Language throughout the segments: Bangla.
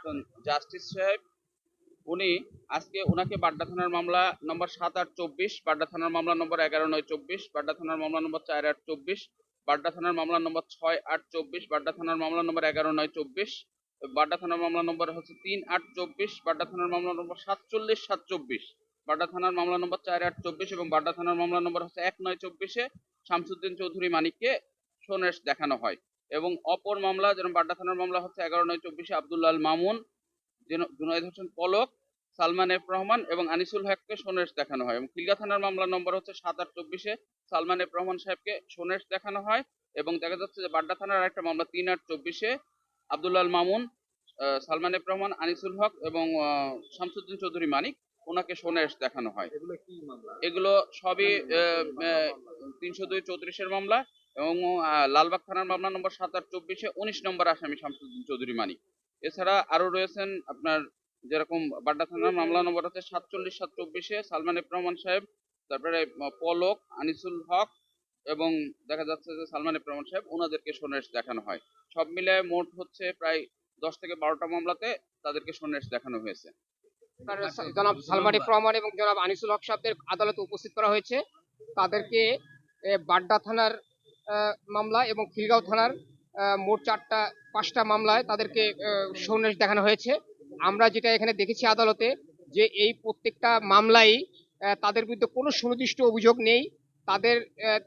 একজন জাস্টিস সাহেব। উনি আজকে ওনাকে বাড্ডা থানার মামলা নম্বর সাত আট চব্বিশ, বাড্ডা থানার মামলা নম্বর এগারো নয় চব্বিশ, বাড্ডা থানার মামলা নম্বর চার আট চব্বিশ, বাড্ডা থানার মামলা নম্বর ছয় আট চব্বিশ, বাড্ডা থানার মামলা নম্বর এগারো নয় চব্বিশ, বাড্ডা থানার মামলা নম্বর হচ্ছে তিন আট চব্বিশ, বাড্ডা থানার মামলা নম্বর সাতচল্লিশ, সাত চব্বিশ। বাড্ডা থানার মামলা নম্বর চার আট চব্বিশ এবং বাড্ডা থানার মামলা নম্বর হচ্ছে এক নয় চব্বিশে শামসুদ্দিন চৌধুরী মানিককে সোনেশ দেখানো হয়। এবং অপর মামলা যেমন বাড্ডা থানার মামলা হচ্ছে এগারো নয় চব্বিশে আব্দুল্লাল মামুন জুনাইদ হোসেন পলক সালমান এফ রহমান এবং আনিসুল হককে সোনেশ দেখানো হয়। এবং খিলগা থানার মামলা নম্বর হচ্ছে সাত আট চব্বিশে সালমান এফ রহমান সাহেবকে সোনেশ দেখানো হয় এবং দেখা যাচ্ছে যে বাড্ডা থানার একটা মামলা তিন আট চব্বিশে আব্দুল্লাল মামুন সালমান এফ রহমান আনিসুল হক এবং শামসুদ্দিন চৌধুরী মানিক ওনাকে সোনেশ দেখানো হয়। এগুলো সবই তিনশো দুই চৌত্রিশের মামলা এবং লালবাগ থানার মামলা নম্বর সাত আট চব্বিশে উনিশ নম্বর আসামি শামসুদ্দিন চৌধুরী মানিক। এছাড়া আরও রয়েছেন আপনার যেরকম বাড্ডা থানার মামলা নম্বর হচ্ছে সাতচল্লিশ সাত চব্বিশে সালমান এফ সাহেব তারপরে পলক আনিসুল হক এবং দেখা যাচ্ছে যে সালমান এফ সাহেব ওনাদেরকে সোনেশ দেখানো হয়। সব মিলে মোট হচ্ছে প্রায় দশ থেকে বারোটা মামলাতে তাদেরকে সোনেশ দেখানো হয়েছে। তার জনাব সালমান এফ এবং জনাব আনিসুল হক সাহেবদের আদালতে উপস্থিত করা হয়েছে। তাদেরকে বাড্ডা থানার মামলা এবং খিলগাঁও থানার মোট চারটা, পাঁচটা মামলায় তাদেরকে সন্ন্যাস দেখানো হয়েছে। আমরা যেটা এখানে দেখেছি আদালতে যে এই প্রত্যেকটা মামলাই তাদের বিরুদ্ধে কোনো সুনির্দিষ্ট অভিযোগ নেই। তাদের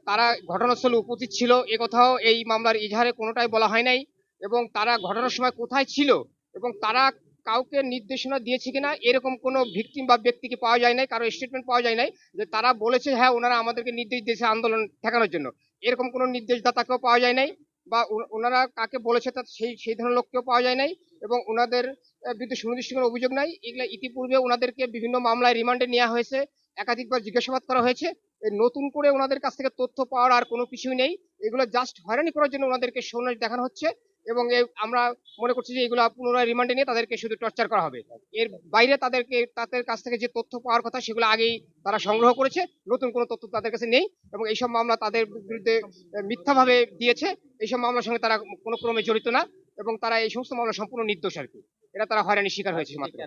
তারা ঘটনাস্থলে উপস্থিত ছিল, এ কথাও এই মামলার ইজহারে কোনোটাই বলা হয় নাই। এবং তারা ঘটনার সময় কোথায় ছিল এবং তারা কাউকে নির্দেশনা দিয়েছে কিনা, এরকম কোনো ভিকটিম বা ব্যক্তিকে পাওয়া যায় নাই, কারও স্টেটমেন্ট পাওয়া যায় নাই যে তারা বলেছে হ্যাঁ ওনারা আমাদেরকে নির্দেশ দিয়েছে আন্দোলন ঠেকানোর জন্য। এরকম কোনো নির্দেশদাতাকেও পাওয়া যায় নাই বা ওনারা কাকে বলেছে তা সেই সেই ধরনের লোককেও পাওয়া যায় নাই এবং ওনাদের বিরুদ্ধে সুনির্দিষ্ট কোনো অভিযোগ নাই। এগুলা ইতিপূর্বে ওনাদেরকে বিভিন্ন মামলায় রিমান্ডে নেওয়া হয়েছে, একাধিকবার জিজ্ঞাসাবাদ করা হয়েছে। নতুন করে ওনাদের কাছ থেকে তথ্য পাওয়ার আর কোনো কিছুই নেই। এগুলো জাস্ট হয়রানি করার জন্য ওনাদেরকে সন্ন্যাস দেখানো হচ্ছে। এবং আমরা মনে করছি যে এগুলো পুনরায় রিমান্ডে নিয়ে তাদেরকে শুধু টর্চার করা হবে। এর বাইরে তাদেরকে তাদের কাছ থেকে যে তথ্য পাওয়ার কথা সেগুলো আগেই তারা সংগ্রহ করেছে নতুন কোনো তথ্য তাদের কাছে নেই এবং এইসব মামলা তাদের বিরুদ্ধে মিথ্যাভাবে দিয়েছে এইসব মামলার সঙ্গে তারা কোনো ক্রমে জড়িত না এবং তারা এই সমস্ত মামলা সম্পূর্ণ নির্দোষ আর কি। এটা তারা হয়রানির শিকার হয়েছে মাত্র।